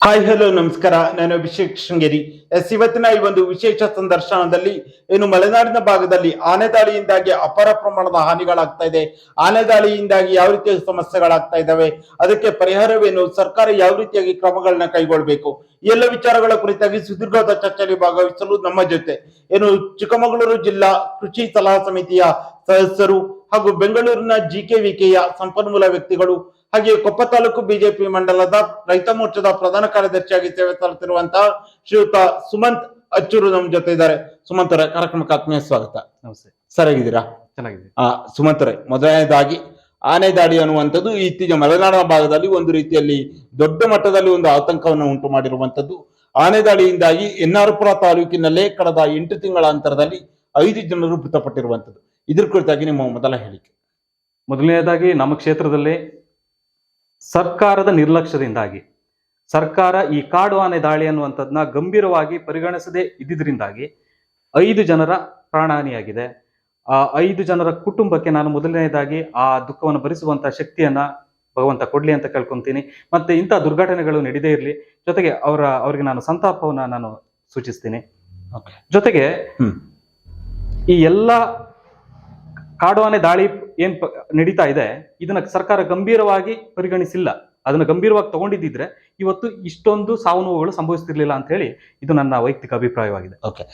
Hi hello ನಮಸ್ಕಾರ. ನಾನು Abhishek Sringeri. S, ಇವತ್ತಿನ ಈ ಒಂದು ವಿಶೇಷ ಸಂದರ್ಶನದಲ್ಲಿ ಏನು ಮಲೆನಾಡಿನ ಭಾಗದಲ್ಲಿ ಆನೆ ದಾಳಿಯಿಂದಾಗಿ ಅಪಾರ ಪ್ರಮಾಣದ ಹಾನಿಗಳಾಗ್ತಾ ಇದೆ. ಆನೆ ದಾಳಿಯಿಂದಾಗಿ ಯಾವ ರೀತಿಯ ಸಮಸ್ಯೆಗಳಾಗ್ತಾ ಇದ್ದಾವೆ? ಅದಕ್ಕೆ ಪರಿಹಾರವೇನು? ಸರ್ಕಾರ ಯಾವ ರೀತಿಯಾಗಿ ಕ್ರಮಗಳನ್ನ ಕೈಗೊಳ್ಳಬೇಕು ಎಲ್ಲ ವಿಚಾರಗಳ ಕುರಿತಾಗಿ ಸುದೀರ್ಘದ ಚರ್ಚೆಯಲ್ಲಿ ಭಾಗವಹಿಸಲು ನಮ್ಮ ಜೊತೆ ಏನು ಚಿಕ್ಕಮಗಳೂರು ಜಿಲ್ಲಾ ಕೃಷಿ ಸಲಹಾ ಸಮಿತಿಯ ಸದಸ್ಯರು ಹಾಗೂ ಬೆಂಗಳೂರಿನ ಜಿಕೆವಿಕೆಯ ಸಂಪನ್ಮೂಲ ವ್ಯಕ್ತಿಗಳು ಹಾಗೆ ಕೊಪ್ಪ ತಾಲೂಕು ಬಿಜೆಪಿ ಮಂಡಲದ ರೈತ ಮೋರ್ಚಾದ ಪ್ರಧಾನ ಕಾರ್ಯದರ್ಶಿಯಾಗಿ ಸೇವೆ ಸಲ್ಲಿಸಿರುವಂತಹ ಶ್ರೀಯುತ ಸುಮಂತ್ ಅಚ್ಚೂರು ನಮ್ಮ ಜೊತೆ ಇದ್ದಾರೆ. ಸುಮಂತ್ ಕಾರ್ಯಕ್ರಮಕ್ಕೆ ಆತ್ಮೀಯ ಸ್ವಾಗತ. ನಮಸ್ತೆ. ಸರಿಯಾಗಿದ್ದೀರಾ? ಚೆನ್ನಾಗಿದೆ. ಆ ಸುಮಂತ್ ಅವರೇ ಮೊದಲನೇದಾಗಿ ಆನೆ ದಾಳಿ ಅನ್ನುವಂಥದ್ದು ಇತ್ತೀಚೆಗೆ ಮಲೆನಾಡಿನ ಭಾಗದಲ್ಲಿ ಒಂದು ರೀತಿಯಲ್ಲಿ ದೊಡ್ಡ ಮಟ್ಟದಲ್ಲಿ ಒಂದು ಆತಂಕವನ್ನು ಉಂಟು ಮಾಡಿರುವಂತದ್ದು ಆನೆ ದಾಳಿಯಿಂದಾಗಿ ಎನ್ನಾರ್ಪುರ ತಾಲೂಕಿನಲ್ಲೇ ಕಳೆದ ಎಂಟು ತಿಂಗಳ ಅಂತರದಲ್ಲಿ ಐದು ಜನರು ಮೃತಪಟ್ಟಿರುವಂಥದ್ದು. ಇದ್ರ ಕುರಿತಾಗಿ ನಿಮ್ಮ ಮೊದಲ ಹೇಳಿಕೆ. ಮೊದಲನೇದಾಗಿ ನಮ್ಮ ಕ್ಷೇತ್ರದಲ್ಲಿ ಸರ್ಕಾರದ ನಿರ್ಲಕ್ಷ್ಯದಿಂದಾಗಿ. ಸರ್ಕಾರ ಈ ಕಾಡು ಆನೆ ದಾಳಿ ಅನ್ನುವಂಥದ್ದನ್ನ ಗಂಭೀರವಾಗಿ ಪರಿಗಣಿಸದೇ ಇದ್ದಿದ್ರಿಂದಾಗಿ ಐದು ಜನರ ಪ್ರಾಣಹಾನಿಯಾಗಿದೆ. ಆ ಐದು ಜನರ ಕುಟುಂಬಕ್ಕೆ ನಾನು ಮೊದಲನೇದಾಗಿ ಆ ದುಃಖವನ್ನು ಭರಿಸುವಂತ ಶಕ್ತಿಯನ್ನ ಭಗವಂತ ಕೊಡ್ಲಿ ಅಂತ ಕೇಳ್ಕೊಂತೀನಿ. ಮತ್ತೆ ಇಂಥ ದುರ್ಘಟನೆಗಳು ನಡೀದೇ ಇರಲಿ. ಜೊತೆಗೆ ಅವರ ಅವರಿಗೆ ನಾನು ಸಂತಾಪವನ್ನ ನಾನು ಸೂಚಿಸ್ತೀನಿ. ಜೊತೆಗೆ. ಈ ಎಲ್ಲ ಕಾಡು ಆನೆ ದಾಳಿ ಏನ್ ನಡೀತಾ ಇದೆ, ಇದನ್ನ ಸರ್ಕಾರ ಗಂಭೀರವಾಗಿ ಪರಿಗಣಿಸಿಲ್ಲ. ಅದನ್ನ ಗಂಭೀರವಾಗಿ ತಗೊಂಡಿದ್ದಿದ್ರೆ ಇವತ್ತು ಇಷ್ಟೊಂದು ಸಾವು ನೋವುಗಳು ಸಂಭವಿಸ್ತಿರ್ಲಿಲ್ಲ ಅಂತ ಹೇಳಿ ಇದು ನನ್ನ ವೈಯಕ್ತಿಕ ಅಭಿಪ್ರಾಯವಾಗಿದೆ. ಓಕೆ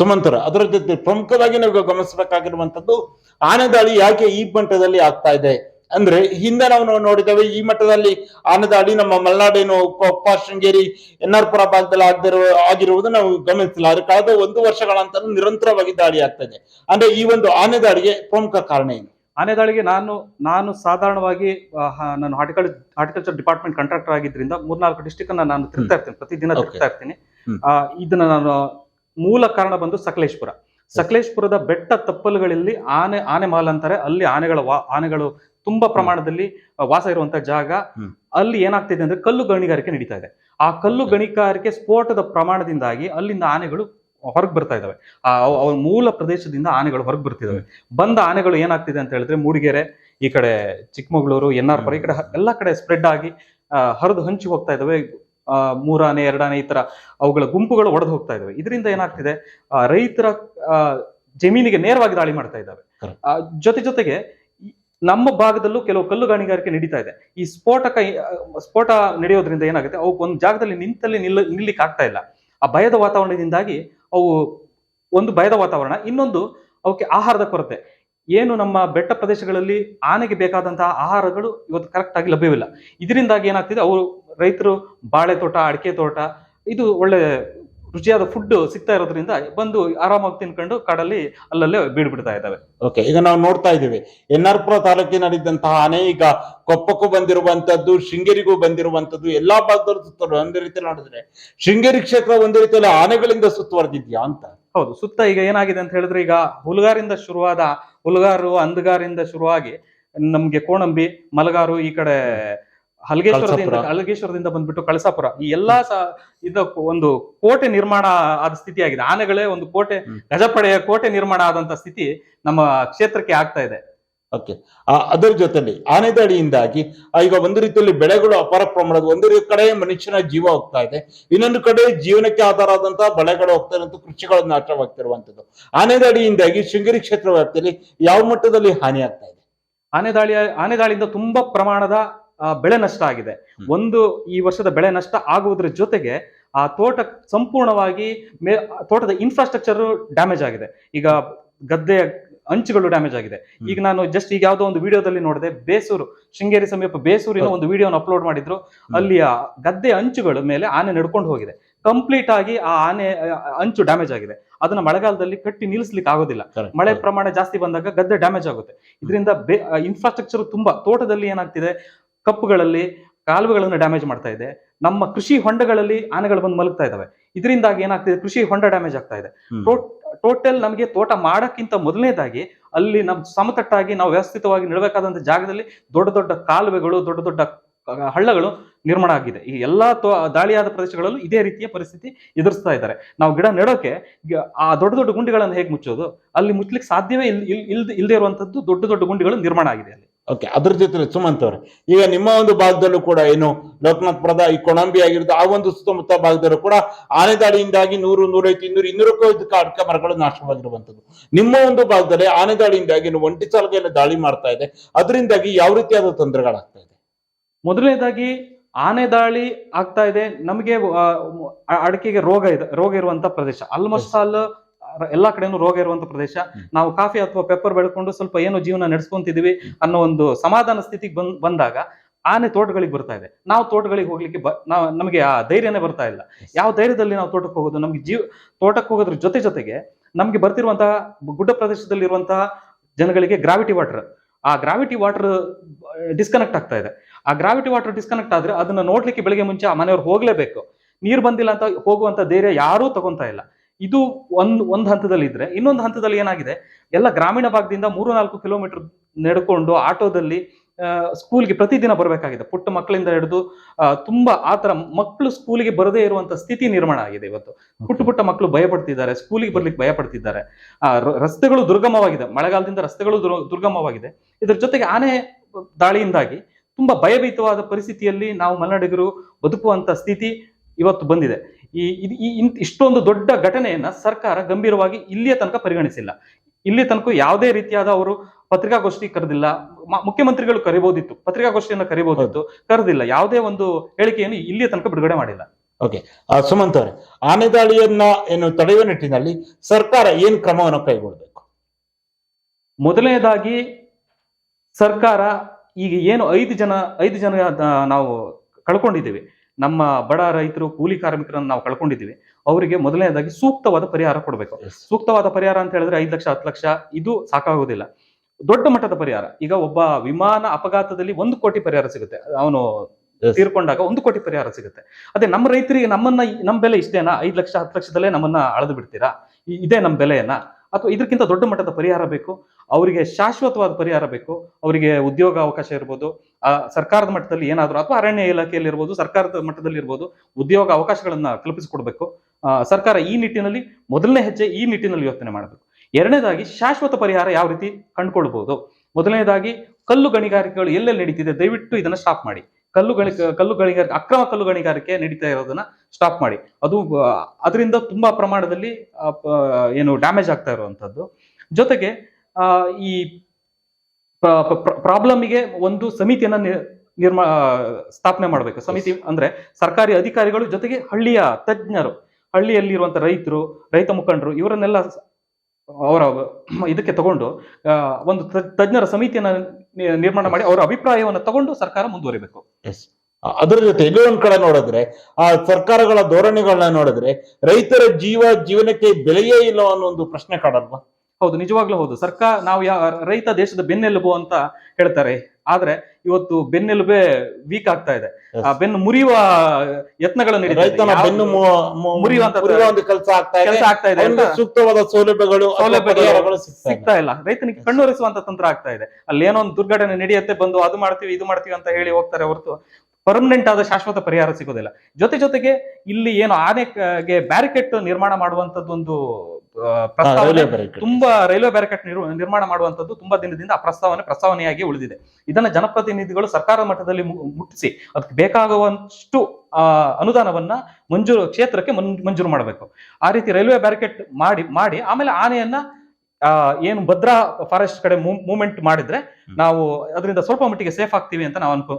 ಸುಮಂತರ ಅದರ ಜೊತೆ ಪ್ರಮುಖವಾಗಿ ನಾವು ಗಮನಿಸಬೇಕಾಗಿರುವಂತದ್ದು ಆನೆ ದಾಳಿ ಯಾಕೆ ಈ ಮಟ್ಟದಲ್ಲಿ ಆಗ್ತಾ ಇದೆ? ಅಂದ್ರೆ ಹಿಂದೆ ನಾವು ನೋಡಿದ್ದೇವೆ ಈ ಮಟ್ಟದಲ್ಲಿ ಆನದಾಡಿ ನಮ್ಮ ಮಲೆನಾಡೇನು ಕೊಪ್ಪ ಶೃಂಗೇರಿ ಎನ್ನಾರ್ಪುರ ಭಾಗದಲ್ಲಿ ಆಗದಿರುವ ಆಗಿರುವುದು ನಾವು ಗಮನಿಸಿಲ್ಲ. ಆದ್ರೆ ಕಳೆದ ಒಂದು ವರ್ಷಗಳ ನಂತರ ನಿರಂತರವಾಗಿ ದಾಳಿ ಆಗ್ತಾ ಇದೆ ಅಂದ್ರೆ ಈ ಒಂದು ಆನೆ ದಾಳಿಗೆ ಪ್ರಮುಖ ಕಾರಣ ಏನು? ಆನೆ ದಾಳಿಗೆ ನಾನು ನಾನು ಸಾಧಾರಣವಾಗಿ ನಾನು ಹಾರ್ಟಿಕಲ್ ಹಾರ್ಟಿಕಲ್ಚರ್ ಡಿಪಾರ್ಟ್ಮೆಂಟ್ ಕಾಂಟ್ರಾಕ್ಟರ್ ಆಗಿದ್ರಿಂದ ಮೂರ್ನಾಲ್ಕು ಡಿಸ್ಟಿಕ್ ಅನ್ನ ನಾನು ತಿರ್ತಾ ಇರ್ತೀನಿ. ಪ್ರತಿದಿನ ದಿನ ತಿರುಗ್ತಾ ಇರ್ತೀನಿ. ಇದನ್ನ ನಾನು ಮೂಲ ಕಾರಣ ಬಂದು ಸಕಲೇಶ್ಪುರ. ಸಕಲೇಶ್ಪುರದ ಬೆಟ್ಟ ತಪ್ಪಲುಗಳಲ್ಲಿ ಆನೆ ಆನೆ ಮಾಲ್ ಅಂತಾರೆ ಅಲ್ಲಿ ಆನೆಗಳ ವಾ- ಆನೆಗಳು ತುಂಬಾ ಪ್ರಮಾಣದಲ್ಲಿ ವಾಸ ಇರುವಂತ ಜಾಗ. ಅಲ್ಲಿ ಏನಾಗ್ತಿದೆ ಅಂದ್ರೆ ಕಲ್ಲು ಗಣಿಗಾರಿಕೆ ನಡೀತಾ ಇದೆ. ಆ ಕಲ್ಲು ಗಣಿಗಾರಿಕೆ ಸ್ಫೋಟದ ಪ್ರಮಾಣದಿಂದಾಗಿ ಅಲ್ಲಿಂದ ಆನೆಗಳು ಹೊರಗೆ ಬರ್ತಾ ಇದಾವೆ. ಅವ್ರ ಮೂಲ ಪ್ರದೇಶದಿಂದ ಆನೆಗಳು ಹೊರಗೆ ಬರ್ತಿದಾವೆ. ಬಂದ ಆನೆಗಳು ಏನಾಗ್ತಿದೆ ಅಂತ ಹೇಳಿದ್ರೆ ಮೂಡಿಗೆರೆ ಈ ಕಡೆ ಚಿಕ್ಕಮಗಳೂರು ಎನ್ ಆರ್ ಪುರ ಈ ಕಡೆ ಎಲ್ಲ ಕಡೆ ಸ್ಪ್ರೆಡ್ ಆಗಿ ಹರಿದು ಹಂಚಿ ಹೋಗ್ತಾ ಇದಾವೆ. ಆ, ಮೂರಾನೆ ಎರಡಾನೆ ಈ ತರ ಅವುಗಳ ಗುಂಪುಗಳು ಒಡೆದು ಹೋಗ್ತಾ ಇದಾವೆ. ಇದರಿಂದ ಏನಾಗ್ತಿದೆ ರೈತರ ಜಮೀನಿಗೆ ನೇರವಾಗಿ ದಾಳಿ ಮಾಡ್ತಾ ಇದ್ದಾವೆ ಜೊತೆ ಜೊತೆಗೆ ನಮ್ಮ ಭಾಗದಲ್ಲೂ ಕೆಲವು ಕಲ್ಲು ಗಣಿಗಾರಿಕೆ ನಡೀತಾ ಇದೆ. ಈ ಸ್ಫೋಟಕ, ಸ್ಫೋಟ ನಡೆಯೋದ್ರಿಂದ ಏನಾಗುತ್ತೆ? ಅವು ಒಂದು ಜಾಗದಲ್ಲಿ ನಿಂತಲ್ಲಿ ನಿಲ್ಲ ನಿಲ್ಲಿಕ್ಕೆ ಆಗ್ತಾ ಇಲ್ಲ. ಆ ಭಯದ ವಾತಾವರಣದಿಂದಾಗಿ ಅವು ಒಂದು ಭಯದ ವಾತಾವರಣ, ಇನ್ನೊಂದು ಅವಕ್ಕೆ ಆಹಾರದ ಕೊರತೆ. ಏನು ನಮ್ಮ ಬೆಟ್ಟ ಪ್ರದೇಶಗಳಲ್ಲಿ ಆನೆಗೆ ಬೇಕಾದಂತಹ ಆಹಾರಗಳು ಇವತ್ತು ಕರೆಕ್ಟ್ ಆಗಿ ಲಭ್ಯವಿಲ್ಲ. ಇದರಿಂದಾಗಿ ಏನಾಗ್ತಿದೆ? ಅವರು ರೈತರು ಬಾಳೆ ತೋಟ, ಅಡಿಕೆ ತೋಟ, ಇದು ಒಳ್ಳೆ ರುಚಿಯಾದ ಫುಡ್ ಸಿಗ್ತಾ ಇರೋದ್ರಿಂದ ಬಂದು ಆರಾಮಾಗಿ ತಿನ್ಕೊಂಡು ಕಾಡಲ್ಲಿ ಅಲ್ಲಲ್ಲೇ ಬೀಡ್ಬಿಡ್ತಾ ಇದ್ದಾವೆ. ಓಕೆ ಈಗ ನಾವು ನೋಡ್ತಾ ಇದ್ದೀವಿ ಎನ್ ಆರ್ ಪುರ ತಾಲೂಕಿನಲ್ಲಿದ್ದಂತಹ ಅನೇಕ ಕೊಪ್ಪಕ್ಕೂ ಬಂದಿರುವಂತದ್ದು ಶೃಂಗೇರಿಗೂ ಬಂದಿರುವಂತದ್ದು ಎಲ್ಲಾ ಭಾಗದಲ್ಲೂ ಸುತ್ತಲೂ ಒಂದು ರೀತಿ ನೋಡಿದ್ರೆ ಶೃಂಗೇರಿ ಕ್ಷೇತ್ರ ಒಂದು ರೀತಿಯಲ್ಲಿ ಆನೆಗಳಿಂದ ಸುತ್ತುವರೆದಿದ್ಯಾ ಅಂತ? ಹೌದು ಸುತ್ತ ಈಗ ಏನಾಗಿದೆ ಅಂತ ಹೇಳಿದ್ರೆ ಈಗ ಹುಲ್ಗಾರಿಂದ ಶುರುವಾದ ಹುಲ್ಗಾರು ಅಂದಗಾರಿಂದ ಶುರುವಾಗಿ ನಮ್ಗೆ ಕೋಣಂಬಿ ಮಲಗಾರು ಈ ಕಡೆ ಹಲಗೇಶ್ವರದಿಂದ. ಹಲಗೇಶ್ವರದಿಂದ ಬಂದ್ಬಿಟ್ಟು ಕಳಸಾಪುರ. ಈ ಎಲ್ಲಾ ಇದ ಒಂದು ಕೋಟೆ ನಿರ್ಮಾಣ ಆದ ಸ್ಥಿತಿ ಆಗಿದೆ. ಆನೆಗಳೇ ಒಂದು ಕೋಟೆ ಗಜಪಡೆಯ ಕೋಟೆ ನಿರ್ಮಾಣ ಆದಂತ ಸ್ಥಿತಿ ನಮ್ಮ ಕ್ಷೇತ್ರಕ್ಕೆ ಆಗ್ತಾ ಇದೆ. ಓಕೆ. ಅದರ ಜೊತೆಲಿ ಆನೆ ದಾಳಿಯಿಂದಾಗಿ ಈಗ ಒಂದು ರೀತಿಯಲ್ಲಿ ಬೆಳೆಗಳು ಅಪಾರ ಪ್ರಮಾಣದ ಒಂದು ಕಡೆ ಮನುಷ್ಯನ ಜೀವ ಹೋಗ್ತಾ ಇದೆ. ಇನ್ನೊಂದು ಕಡೆ ಜೀವನಕ್ಕೆ ಆಧಾರ ಆದಂತಹ ಬೆಳೆಗಳು ಹೋಗ್ತಾ ಇರುವಂತ ಕೃಷಿಗಳು ನಾಶವಾಗ್ತಿರುವಂತದ್ದು ಆನೆ ದಾಳಿಯಿಂದಾಗಿ ಶೃಂಗೇರಿ ಕ್ಷೇತ್ರ ವ್ಯಾಪ್ತಿಯಲ್ಲಿ ಯಾವ ಮಟ್ಟದಲ್ಲಿ ಹಾನಿ ಆಗ್ತಾ ಇದೆ? ಆನೆ ದಾಳಿಯ ಆನೆ ದಾಳಿಯಿಂದ ತುಂಬಾ ಪ್ರಮಾಣದ ಬೆಳೆ ನಷ್ಟ ಆಗಿದೆ. ಒಂದು ಈ ವರ್ಷದ ಬೆಳೆ ನಷ್ಟ ಆಗುವುದರ ಜೊತೆಗೆ ಆ ತೋಟ ಸಂಪೂರ್ಣವಾಗಿ ಮೇ ತೋಟದ ಇನ್ಫ್ರಾಸ್ಟ್ರಕ್ಚರ್ ಡ್ಯಾಮೇಜ್ ಆಗಿದೆ. ಈಗ ಗದ್ದೆ ಅಂಚುಗಳು ಡ್ಯಾಮೇಜ್ ಆಗಿದೆ. ಈಗ ನಾನು ಜಸ್ಟ್ ಈಗ ಯಾವುದೋ ಒಂದು ವಿಡಿಯೋದಲ್ಲಿ ನೋಡಿದೆ ಬೇಸೂರು ಶೃಂಗೇರಿ ಸಮೀಪ ಬೇಸೂರಿನ ಒಂದು ವಿಡಿಯೋನ ಅಪ್ಲೋಡ್ ಮಾಡಿದ್ರು. ಅಲ್ಲಿಯ ಗದ್ದೆ ಅಂಚುಗಳ ಮೇಲೆ ಆನೆ ನಡ್ಕೊಂಡು ಹೋಗಿದೆ. ಕಂಪ್ಲೀಟ್ ಆಗಿ ಆ ಆನೆ ಅಂಚು ಡ್ಯಾಮೇಜ್ ಆಗಿದೆ. ಅದನ್ನ ಮಳೆಗಾಲದಲ್ಲಿ ಕಟ್ಟಿ ನಿಲ್ಲಿಸ್ಲಿಕ್ಕೆ ಆಗೋದಿಲ್ಲ. ಮಳೆ ಪ್ರಮಾಣ ಜಾಸ್ತಿ ಬಂದಾಗ ಗದ್ದೆ ಡ್ಯಾಮೇಜ್ ಆಗುತ್ತೆ. ಇದರಿಂದ ಇನ್ಫ್ರಾಸ್ಟ್ರಕ್ಚರ್ ತುಂಬಾ ತೋಟದಲ್ಲಿ ಏನಾಗ್ತಿದೆ ಕಪ್ಪುಗಳಲ್ಲಿ ಕಾಲುವೆಗಳನ್ನು ಡ್ಯಾಮೇಜ್ ಮಾಡ್ತಾ ಇದೆ. ನಮ್ಮ ಕೃಷಿ ಹೊಂಡಗಳಲ್ಲಿ ಆನೆಗಳು ಬಂದು ಮಲಗ್ತಾ ಇದಾವೆ. ಇದರಿಂದಾಗಿ ಏನಾಗ್ತಿದೆ? ಕೃಷಿ ಹೊಂಡ ಡ್ಯಾಮೇಜ್ ಆಗ್ತಾ ಇದೆ. ಟೋಟಲ್ ನಮಗೆ ತೋಟ ಮಾಡೋಕ್ಕಿಂತ ಮೊದಲನೇದಾಗಿ ಅಲ್ಲಿ ನಮ್ ಸಮತಟ್ಟಾಗಿ ನಾವು ವ್ಯವಸ್ಥಿತವಾಗಿ ನಿಡಬೇಕಾದಂತ ಜಾಗದಲ್ಲಿ ದೊಡ್ಡ ದೊಡ್ಡ ಕಾಲುವೆಗಳು ದೊಡ್ಡ ದೊಡ್ಡ ಹಳ್ಳಗಳು ನಿರ್ಮಾಣ ಆಗಿದೆ. ಈ ಎಲ್ಲಾ ತೋ- ದಾಳಿಯಾದ ಪ್ರದೇಶಗಳಲ್ಲೂ ಇದೇ ರೀತಿಯ ಪರಿಸ್ಥಿತಿ ಎದುರಿಸ್ತಾ ಇದ್ದಾರೆ. ನಾವು ಗಿಡ ನೆಡೋಕೆ ಆ ದೊಡ್ಡ ದೊಡ್ಡ ಗುಂಡಿಗಳನ್ನು ಹೇಗೆ ಮುಚ್ಚೋದು? ಅಲ್ಲಿ ಮುಚ್ಚಲಿಕ್ಕೆ ಸಾಧ್ಯವೇ ಇಲ್ ಇಲ್- ಇಲ್ದೇ ಇರುವಂತದ್ದು ದೊಡ್ಡ ದೊಡ್ಡ ಗುಂಡಿಗಳು ನಿರ್ಮಾಣ ಆಗಿದೆ ಅಲ್ಲಿ. ಓಕೆ ಅದ್ರ ಜೊತೆ ಸುಮಂತವ್ರೆ ಈಗ ನಿಮ್ಮ ಒಂದು ಭಾಗದಲ್ಲೂ ಕೂಡ ಏನು ಲೋಕನಾಥ್ಪುರದ ಈ ಕೊಣಂಬಿ ಆಗಿರೋದು ಆ ಒಂದು ಸುತ್ತಮುತ್ತ ಭಾಗದಲ್ಲೂ ಕೂಡ ಆನೆ ದಾಳಿಯಿಂದಾಗಿ ನೂರು ನೂರೈವತ್ತು ಇನ್ನೂರು ಇನ್ನೂರಕ್ಕೂ ಇದಕ್ಕೆ ಅಡಕೆ ಮರಗಳು ನಾಶವಾಗಿರುವಂಥದ್ದು. ನಿಮ್ಮ ಒಂದು ಭಾಗದಲ್ಲಿ ಆನೆ ದಾಳಿಯಿಂದಾಗಿ ಒಂಟಿ ಸಾಲಗೆಲ್ಲ ದಾಳಿ ಮಾಡ್ತಾ ಇದೆ ಅದರಿಂದಾಗಿ ಯಾವ ರೀತಿಯಾದ ತೊಂದರೆಗಳಾಗ್ತಾ ಇದೆ? ಮೊದಲನೇದಾಗಿ ಆನೆ ದಾಳಿ ಆಗ್ತಾ ಇದೆ ನಮಗೆ ಅಡಿಕೆಗೆ ರೋಗ ಇದೆ ರೋಗ ಇರುವಂತ ಪ್ರದೇಶ. ಆಲ್ಮೋಸ್ಟ್ ಆಲ್ ಎಲ್ಲಾ ಕಡೆನೂ ರೋಗ ಇರುವಂತ ಪ್ರದೇಶ. ನಾವು ಕಾಫಿ ಅಥವಾ ಪೆಪ್ಪರ್ ಬೆಳ್ಕೊಂಡು ಸ್ವಲ್ಪ ಏನೋ ಜೀವನ ನಡೆಸ್ಕೊಂತಿದೀವಿ ಅನ್ನೋ ಒಂದು ಸಮಾಧಾನ ಸ್ಥಿತಿಗೆ ಬಂದ್ ಬಂದಾಗ ಆನೆ ತೋಟಗಳಿಗೆ ಬರ್ತಾ ಇದೆ. ನಾವು ತೋಟಗಳಿಗೆ ಹೋಗ್ಲಿಕ್ಕೆ ಬ ನಾವು ನಮಗೆ ಆ ಧೈರ್ಯನೇ ಬರ್ತಾ ಇಲ್ಲ. ಯಾವ ಧೈರ್ಯದಲ್ಲಿ ನಾವು ತೋಟಕ್ಕೆ ಹೋಗೋದು? ನಮ್ಗೆ ಜೀವ ತೋಟಕ್ಕೆ ಹೋಗೋದ್ರ ಜೊತೆ ಜೊತೆಗೆ ನಮ್ಗೆ ಬರ್ತಿರುವಂತಹ ಗುಡ್ಡ ಪ್ರದೇಶದಲ್ಲಿ ಇರುವಂತಹ ಜನಗಳಿಗೆ ಗ್ರಾವಿಟಿ ವಾಟರ್ ಆ ಗ್ರಾವಿಟಿ ವಾಟರ್ ಡಿಸ್ಕನೆಕ್ಟ್ ಆಗ್ತಾ ಇದೆ. ಆ ಗ್ರಾವಿಟಿ ವಾಟರ್ ಡಿಸ್ಕನೆಕ್ಟ್ ಆದ್ರೆ ಅದನ್ನ ನೋಡ್ಲಿಕ್ಕೆ ಬೆಳಗ್ಗೆ ಮುಂಚೆ ಆ ಮನೆಯವ್ರು ಹೋಗ್ಲೇಬೇಕು. ನೀರು ಬಂದಿಲ್ಲ ಅಂತ ಹೋಗುವಂತ ಧೈರ್ಯ ಯಾರೂ ತಗೊಂತಾ ಇಲ್ಲ. ಇದು ಒಂದ್ ಒಂದ್ ಹಂತದಲ್ಲಿ ಇದ್ರೆ ಇನ್ನೊಂದು ಹಂತದಲ್ಲಿ ಏನಾಗಿದೆ? ಎಲ್ಲ ಗ್ರಾಮೀಣ ಭಾಗದಿಂದ ಮೂರು ನಾಲ್ಕು ಕಿಲೋಮೀಟರ್ ನಡ್ಕೊಂಡು ಆಟೋದಲ್ಲಿ ಸ್ಕೂಲ್ಗೆ ಪ್ರತಿದಿನ ಬರಬೇಕಾಗಿದೆ. ಪುಟ್ಟ ಮಕ್ಕಳಿಂದ ಹಿಡಿದು ತುಂಬಾ ಆತರ ಮಕ್ಕಳು ಸ್ಕೂಲಿಗೆ ಬರದೇ ಇರುವಂತ ಸ್ಥಿತಿ ನಿರ್ಮಾಣ ಆಗಿದೆ ಇವತ್ತು. ಪುಟ್ಟ ಪುಟ್ಟ ಮಕ್ಕಳು ಭಯ ಪಡ್ತಿದ್ದಾರೆ ಸ್ಕೂಲಿಗೆ ಬರ್ಲಿಕ್ಕೆ ಭಯ ಪಡ್ತಿದ್ದಾರೆ ಆ, ರಸ್ತೆಗಳು ದುರ್ಗಮವಾಗಿದೆ. ಮಳೆಗಾಲದಿಂದ ರಸ್ತೆಗಳು ದುರ್ಗಮವಾಗಿದೆ. ಇದ್ರ ಜೊತೆಗೆ ಆನೆ ದಾಳಿಯಿಂದಾಗಿ ತುಂಬಾ ಭಯಭೀತವಾದ ಪರಿಸ್ಥಿತಿಯಲ್ಲಿ ನಾವು ಮಲೆನಾಡಿಗರು ಬದುಕುವಂತ ಸ್ಥಿತಿ ಇವತ್ತು ಬಂದಿದೆ. ಈ ಇದು ಈ ಇಷ್ಟೊಂದು ದೊಡ್ಡ ಘಟನೆಯನ್ನ ಸರ್ಕಾರ ಗಂಭೀರವಾಗಿ ಇಲ್ಲಿಯ ತನಕ ಪರಿಗಣಿಸಿಲ್ಲ. ಇಲ್ಲಿ ತನಕ ಯಾವುದೇ ರೀತಿಯಾದ ಅವರು ಪತ್ರಿಕಾಗೋಷ್ಠಿ ಕರೆದಿಲ್ಲ. ಮುಖ್ಯಮಂತ್ರಿಗಳು ಕರಿಬಹುದಿತ್ತು ಪತ್ರಿಕಾಗೋಷ್ಠಿಯನ್ನು ಕರಿಬಹುದಿತ್ತು ಕರೆದಿಲ್ಲ. ಯಾವುದೇ ಒಂದು ಹೇಳಿಕೆಯನ್ನು ಇಲ್ಲಿಯ ತನಕ ಬಿಡುಗಡೆ ಮಾಡಿಲ್ಲ. ಓಕೆ. ಸುಮಂತ್ ಅವರೇ ಆನೆ ದಾಳಿಯನ್ನ ಏನು ತಡೆಯುವ ನಿಟ್ಟಿನಲ್ಲಿ ಸರ್ಕಾರ ಏನು ಕ್ರಮವನ್ನು ಕೈಗೊಳ್ಬೇಕು? ಮೊದಲನೇದಾಗಿ ಸರ್ಕಾರ ಈಗ ಏನು ಐದು ಜನ ಐದು ಜನ ನಾವು ಕಳ್ಕೊಂಡಿದ್ದೀವಿ. ನಮ್ಮ ಬಡ ರೈತರು ಕೂಲಿ ಕಾರ್ಮಿಕರನ್ನು ನಾವು ಕಳ್ಕೊಂಡಿದ್ದೀವಿ. ಅವರಿಗೆ ಮೊದಲನೇದಾಗಿ ಸೂಕ್ತವಾದ ಪರಿಹಾರ ಕೊಡಬೇಕು. ಸೂಕ್ತವಾದ ಪರಿಹಾರ ಅಂತ ಹೇಳಿದ್ರೆ ಐದು ಲಕ್ಷ ಹತ್ತು ಲಕ್ಷ ಇದು ಸಾಕಾಗೋದಿಲ್ಲ. ದೊಡ್ಡ ಮಟ್ಟದ ಪರಿಹಾರ. ಈಗ ಒಬ್ಬ ವಿಮಾನ ಅಪಘಾತದಲ್ಲಿ ಒಂದು ಕೋಟಿ ಪರಿಹಾರ ಸಿಗುತ್ತೆ. ಅವನು. ತೀರ್ಕೊಂಡಾಗ ಒಂದು ಕೋಟಿ ಪರಿಹಾರ ಸಿಗುತ್ತೆ. ಅದೇ ನಮ್ಮ ರೈತರಿಗೆ ನಮ್ಮನ್ನ ನಮ್ಮ ಬೆಲೆ ಇಷ್ಟೇನಾ? ಐದು ಲಕ್ಷ ಹತ್ತು ಲಕ್ಷದಲ್ಲೇ ನಮ್ಮನ್ನ ಅಳೆದು ಬಿಡ್ತೀರಾ? ಇದೇ ನಮ್ಮ ಬೆಲೆಯನ್ನ. ಅಥವಾ ಇದಕ್ಕಿಂತ ದೊಡ್ಡ ಮಟ್ಟದ ಪರಿಹಾರ ಬೇಕು, ಅವರಿಗೆ ಶಾಶ್ವತವಾದ ಪರಿಹಾರ ಬೇಕು, ಅವರಿಗೆ ಉದ್ಯೋಗ ಅವಕಾಶ ಇರ್ಬೋದು, ಆ ಸರ್ಕಾರದ ಮಟ್ಟದಲ್ಲಿ ಏನಾದರೂ ಅಥವಾ ಅರಣ್ಯ ಇಲಾಖೆಯಲ್ಲಿ ಇರ್ಬೋದು, ಸರ್ಕಾರದ ಮಟ್ಟದಲ್ಲಿ ಇರ್ಬೋದು, ಉದ್ಯೋಗ ಅವಕಾಶಗಳನ್ನ ಕಲ್ಪಿಸಿಕೊಡ್ಬೇಕು. ಸರ್ಕಾರ ಈ ನಿಟ್ಟಿನಲ್ಲಿ ಮೊದಲನೇ ಹೆಜ್ಜೆ ಈ ನಿಟ್ಟಿನಲ್ಲಿ ಯೋಚನೆ ಮಾಡಬೇಕು. ಎರಡನೇದಾಗಿ ಶಾಶ್ವತ ಪರಿಹಾರ ಯಾವ ರೀತಿ ಕಂಡುಕೊಳ್ಬಹುದು ಮೊದಲನೇದಾಗಿ ಕಲ್ಲು ಗಣಿಗಾರಿಕೆಗಳು ಎಲ್ಲೆಲ್ಲಿ ನಡೀತಿದೆ? ದಯವಿಟ್ಟು ಇದನ್ನು ಸ್ಟಾಪ್ ಮಾಡಿ. ಕಲ್ಲು ಗಣಿ ಕಲ್ಲು ಗಣಿಗಾರಿಕೆ ಅಕ್ರಮ ಕಲ್ಲು ಗಣಿಗಾರಿಕೆ ನಡೀತಾ ಇರೋದನ್ನ ಸ್ಟಾಪ್ ಮಾಡಿ. ಅದು ಅದರಿಂದ ತುಂಬಾ ಪ್ರಮಾಣದಲ್ಲಿ ಏನು ಡ್ಯಾಮೇಜ್ ಆಗ್ತಾ ಇರುವಂತದ್ದು ಜೊತೆಗೆ ಆ, ಈ ಪ್ರಾಬ್ಲಮ್ಗೆ ಒಂದು ಸಮಿತಿಯನ್ನ ನಿರ್ಮಾ ಸ್ಥಾಪನೆ ಮಾಡಬೇಕು. ಸಮಿತಿ ಅಂದ್ರೆ ಸರ್ಕಾರಿ ಅಧಿಕಾರಿಗಳು ಜೊತೆಗೆ ಹಳ್ಳಿಯ ತಜ್ಞರು ಹಳ್ಳಿಯಲ್ಲಿ ಹಳ್ಳಿಯಲ್ಲಿರುವಂತ ರೈತರು ರೈತ ಮುಖಂಡರು ಇವರನ್ನೆಲ್ಲ ಅವರ ಇದಕ್ಕೆ ತಗೊಂಡು ಒಂದು ತಜ್ಞರ ಸಮಿತಿಯನ್ನ ನಿರ್ಮಾಣ ಮಾಡಿ ಅವರ ಅಭಿಪ್ರಾಯವನ್ನು ತಗೊಂಡು ಸರ್ಕಾರ ಮುಂದುವರಿಬೇಕು. ಎಸ್ ಅದರ ಜೊತೆ ಎಲ್ಲೋ ಒಂದ್ ಕಡೆ ನೋಡಿದ್ರೆ ಆ ಸರ್ಕಾರಗಳ ಧೋರಣೆಗಳನ್ನ ನೋಡಿದ್ರೆ ರೈತರ ಜೀವ ಜೀವನಕ್ಕೆ ಬೆಲೆಯೇ ಇಲ್ಲ ಅನ್ನೋ ಒಂದು ಪ್ರಶ್ನೆ ಕಾಡಲ್ವಾ? ಹೌದು ನಿಜವಾಗ್ಲೂ ಹೌದು. ಸರ್ಕಾರ ನಾವು ಯಾ ರೈತ ದೇಶದ ಬೆನ್ನೆಲುಬು ಅಂತ ಹೇಳ್ತಾರೆ. ಆದ್ರೆ ಇವತ್ತು ಬೆನ್ನೆಲುಬೆ ವೀಕ್ ಆಗ್ತಾ ಇದೆ. ಆ ಬೆನ್ನು ಮುರಿಯುವ ಯತ್ನಗಳನ್ನು ರೈತನ ಬೆನ್ನು ಮುರಿಯುವಂತ- ಒಂದು ಕೆಲಸ ಆಗ್ತಾ ಇದೆ. ಕೆಲಸ ಆಗ್ತಾ ಇದೆ ಸೂಕ್ತವಾದ ಸೌಲಭ್ಯಗಳು ಸೌಲಭ್ಯಗಳು ಸಿಗ್ತಾ ಇಲ್ಲ. ರೈತನಿಗೆ ಕಣ್ಣೊರೆಸುವಂತ ತಂತ್ರ ಆಗ್ತಾ ಇದೆ. ಅಲ್ಲಿ ಏನೋ ಒಂದು ದುರ್ಘಟನೆ ನಡೆಯುತ್ತೆ ಬಂದು ಅದು ಮಾಡ್ತೀವಿ ಇದು ಮಾಡ್ತೀವಿ ಅಂತ ಹೇಳಿ ಹೋಗ್ತಾರೆ ಹೊರತು ಪರ್ಮನೆಂಟ್ ಆದ ಶಾಶ್ವತ ಪರಿಹಾರ ಸಿಗೋದಿಲ್ಲ. ಜೊತೆ ಜೊತೆಗೆ ಇಲ್ಲಿ ಏನು ಆನೆಗೆ ಬ್ಯಾರಿಕೇಡ್ ನಿರ್ಮಾಣ ಮಾಡುವಂತದ್ದು ತುಂಬಾ ರೈಲ್ವೆ ಬ್ಯಾರಿಕೇಡ್ ನಿರ್ಮಾಣ ಮಾಡುವಂತದ್ದು ತುಂಬಾ ದಿನದಿಂದ ಆ ಪ್ರಸ್ತಾವನೆ ಪ್ರಸ್ತಾವನೆಯಾಗಿ ಉಳಿದಿದೆ. ಇದನ್ನ ಜನಪ್ರತಿನಿಧಿಗಳು ಸರ್ಕಾರದ ಮಟ್ಟದಲ್ಲಿ ಮು- ಮುಟ್ಟಿಸಿ ಅದಕ್ಕೆ ಬೇಕಾಗುವಷ್ಟು ಆ, ಅನುದಾನವನ್ನ ಮಂಜೂರು ಕ್ಷೇತ್ರಕ್ಕೆ ಮಂಜೂರು ಮಾಡಬೇಕು. ಆ ರೀತಿ ರೈಲ್ವೆ ಬ್ಯಾರಿಕೇಡ್ ಮಾಡಿ ಮಾಡಿ ಆಮೇಲೆ ಆನೆಯನ್ನ ಆ, ಏನು ಭದ್ರಾ ಫಾರೆಸ್ಟ್ ಕಡೆ ಮೂವ್ಮೆಂಟ್ ಮಾಡಿದ್ರೆ ನಾವು ಅದರಿಂದ ಸ್ವಲ್ಪ ಮಟ್ಟಿಗೆ ಸೇಫ್ ಆಗ್ತೀವಿ ಅಂತ ನಾವು ಅನ್ಕೋ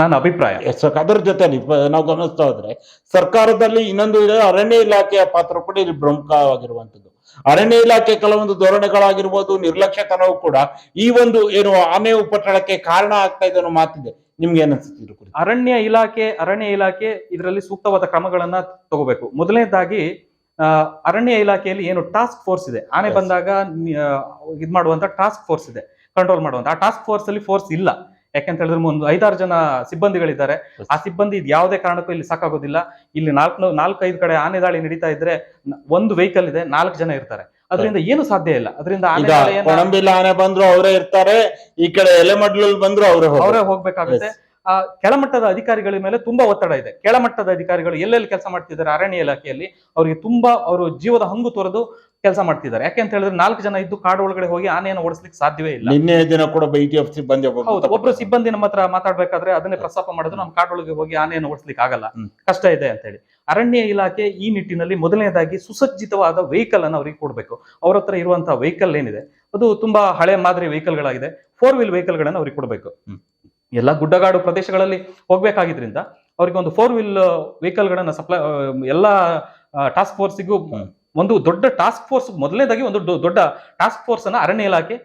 ನನ್ನ ಅಭಿಪ್ರಾಯ. ಅದ್ರ ಜೊತೆ ನಾವು ಗಮನಿಸ್ತಾ ಹೋದ್ರೆ ಸರ್ಕಾರದಲ್ಲಿ ಇನ್ನೊಂದು ಇದೆ ಅರಣ್ಯ ಇಲಾಖೆಯ ಪಾತ್ರ ಕೂಡ ಇಲ್ಲಿ ಪ್ರಮುಖವಾಗಿರುವಂತದ್ದು ಅರಣ್ಯ ಇಲಾಖೆ ಕೆಲವೊಂದು ಧೋರಣೆಗಳಾಗಿರ್ಬೋದು ನಿರ್ಲಕ್ಷ್ಯತನವು ಕೂಡ ಈ ಒಂದು ಏನು ಆನೆ ಉಪಟಳಕ್ಕೆ ಕಾರಣ ಆಗ್ತಾ ಇದೆ ಅನ್ನೋ ಮಾತಿದೆ. ನಿಮ್ಗೆ ಏನ್ ಅನ್ಸುತ್ತೆ ಕುರಿತು? ಅರಣ್ಯ ಇಲಾಖೆ ಅರಣ್ಯ ಇಲಾಖೆ ಇದರಲ್ಲಿ ಸೂಕ್ತವಾದ ಕ್ರಮಗಳನ್ನ ತಗೋಬೇಕು. ಮೊದಲನೇದಾಗಿ ಅರಣ್ಯ ಇಲಾಖೆಯಲ್ಲಿ ಏನು ಟಾಸ್ಕ್ ಫೋರ್ಸ್ ಇದೆ. ಆನೆ ಬಂದಾಗ ಇದ್ ಮಾಡುವಂತ ಟಾಸ್ಕ್ ಫೋರ್ಸ್ ಇದೆ. ಕಂಟ್ರೋಲ್ ಮಾಡುವಂತ. ಆ ಟಾಸ್ಕ್ ಫೋರ್ಸ್ ಅಲ್ಲಿ ಫೋರ್ಸ್ ಇಲ್ಲ. ಯಾಕಂತ ಹೇಳಿದ್ರೆ ಒಂದು ಐದಾರು ಜನ ಸಿಬ್ಬಂದಿಗಳಿದ್ದಾರೆ. ಆ ಸಿಬ್ಬಂದಿ ಇದು ಯಾವುದೇ ಕಾರಣಕ್ಕೂ ಇಲ್ಲಿ ಸಾಕಾಗೋದಿಲ್ಲ. ಇಲ್ಲಿ ನಾಲ್ಕು ನಾಲ್ಕೈದು ಕಡೆ ಆನೆ ದಾಳಿ ನಡೀತಾ ಇದ್ರೆ ಒಂದು ವೆಹಿಕಲ್ ಇದೆ ನಾಲ್ಕು ಜನ ಇರ್ತಾರೆ. ಅದರಿಂದ ಏನು ಸಾಧ್ಯ ಇಲ್ಲ. ಅದರಿಂದ ಕೊಳಂಬಿಲ್ಲ ಆನೆ ಬಂದ್ರು ಅವರೇ ಇರ್ತಾರೆ ಈ ಕಡೆ ಎಲೆಮಡ್ಲಲ್ಲಿ ಬಂದ್ರು ಅವರೇ ಅವರೇ ಹೋಗ್ಬೇಕಾಗುತ್ತೆ. ಆ ಕೆಳಮಟ್ಟದ ಅಧಿಕಾರಿಗಳ ಮೇಲೆ ತುಂಬಾ ಒತ್ತಡ ಇದೆ. ಕೆಳಮಟ್ಟದ ಅಧಿಕಾರಿಗಳು ಎಲ್ಲೆಲ್ಲಿ ಕೆಲಸ ಮಾಡ್ತಿದ್ದಾರೆ ಅರಣ್ಯ ಇಲಾಖೆಯಲ್ಲಿ ಅವರಿಗೆ ತುಂಬಾ ಅವರು ಜೀವದ ಹಂಗು ತೊರೆದು ಕೆಲಸ ಮಾಡ್ತಿದ್ದಾರೆ. ಯಾಕೆ ಅಂತ ಹೇಳಿದ್ರೆ ನಾಲ್ಕು ಜನ ಇದ್ದು ಕಾಡು ಒಳಗಡೆ ಹೋಗಿ ಆನೆಯನ್ನು ಓಡಿಸ್ಲಿಕ್ಕೆ ಸಾಧ್ಯವೇ ಇಲ್ಲ. ನಿನ್ನೆ ದಿನ ಕೂಡ ಬೈಟಿ ಸಿಬ್ಬಂದಿ ಹೌದು ಒಬ್ರು ಸಿಬ್ಬಂದಿ ನಮ್ಮ ಹತ್ರ ಮಾತಾಡ್ಬೇಕಾದ್ರೆ ಅದನ್ನೇ ಪ್ರಸ್ತಾಪ ಮಾಡಿದ್ರು ನಮ್ಮ ಕಾಡೊಳಗೆ ಹೋಗಿ ಆನೆಯನ್ನು ಓಡಿಸ್ಲಿಕ್ಕೆ ಆಗಲ್ಲ. ಕಷ್ಟ ಇದೆ ಅಂತ ಹೇಳಿ. ಅರಣ್ಯ ಇಲಾಖೆ ಈ ನಿಟ್ಟಿನಲ್ಲಿ ಮೊದಲನೇದಾಗಿ ಸುಸಜ್ಜಿತವಾದ ವೆಹಿಕಲ್ ಅನ್ನು ಅವ್ರಿಗೆ ಕೊಡ್ಬೇಕು. ಅವ್ರ ಹತ್ರ ಇರುವಂತಹ ವೆಹಿಕಲ್ ಏನಿದೆ ಅದು ತುಂಬಾ ಹಳೆ ಮಾದರಿ ವೆಹಿಕಲ್ ಗಳಾಗಿದೆ ಫೋರ್ ವೀಲ್ ವೆಹಿಕಲ್ಗಳನ್ನು ಅವ್ರಿಗೆ ಕೊಡಬೇಕು. ಎಲ್ಲ ಗುಡ್ಡಗಾಡು ಪ್ರದೇಶಗಳಲ್ಲಿ ಹೋಗ್ಬೇಕಾಗಿದ್ರಿಂದ ಅವ್ರಿಗೆ ಒಂದು ಫೋರ್ ವೀಲ್ ವೆಹಿಕಲ್ ಗಳನ್ನ ಸಪ್ಲೈ ಎಲ್ಲ ಟಾಸ್ಕ್ ಫೋರ್ಸಿಗೂ. ಒಂದು ದೊಡ್ಡ ಟಾಸ್ಕ್ ಫೋರ್ಸ್ ಮೊದಲನೇದಾಗಿ ಒಂದು ದೊಡ್ಡ ಟಾಸ್ಕ್ ಫೋರ್ಸ್ ಅನ್ನ ಅರಣ್ಯ ಇಲಾಖೆ